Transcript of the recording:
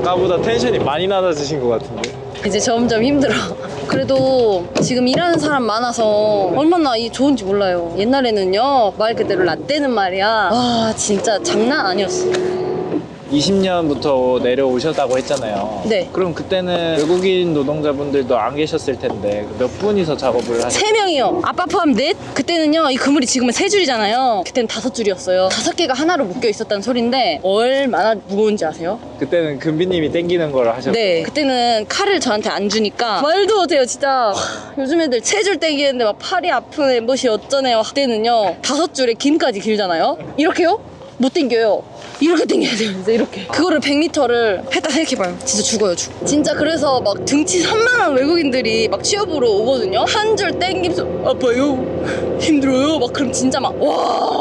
아까보다 텐션이 많이 낮아지신 것 같은데. 이제 점점 힘들어. 그래도 지금 일하는 사람 많아서 얼마나 이 좋은지 몰라요. 옛날에는요 말 그대로 라떼는 말이야. 와 진짜 장난 아니었어. 20년부터 내려오셨다고 했잖아요. 네. 그럼 그때는 외국인 노동자분들도 안 계셨을 텐데 몇 분이서 작업을 하셨어요? 세 명이요. 아빠 포함 넷. 그때는요 이 그물이 지금은 세 줄이잖아요. 그때는 다섯 줄이었어요. 다섯 개가 하나로 묶여 있었다는 소린데 얼마나 무거운지 아세요? 그때는 금비님이 땡기는 걸 하셨어요. 네. 그때는 칼을 저한테 안 주니까 말도 못해요 진짜. 와, 요즘 애들 세 줄 땡기는데 막 팔이 아픈 엠봇이 어쩌네요. 그때는요 다섯 줄에 김까지 길잖아요. 이렇게요? 못 땡겨요. 이렇게 땡겨야 돼요. 이제 이렇게. 그거를 100m를 했다 생각해봐요. 진짜 죽어요, 죽. 진짜 그래서 막 등치 산만한 외국인들이 막 취업으로 오거든요. 한 줄 땡기면서 아파요, 힘들어요. 막 그럼 진짜 막 와.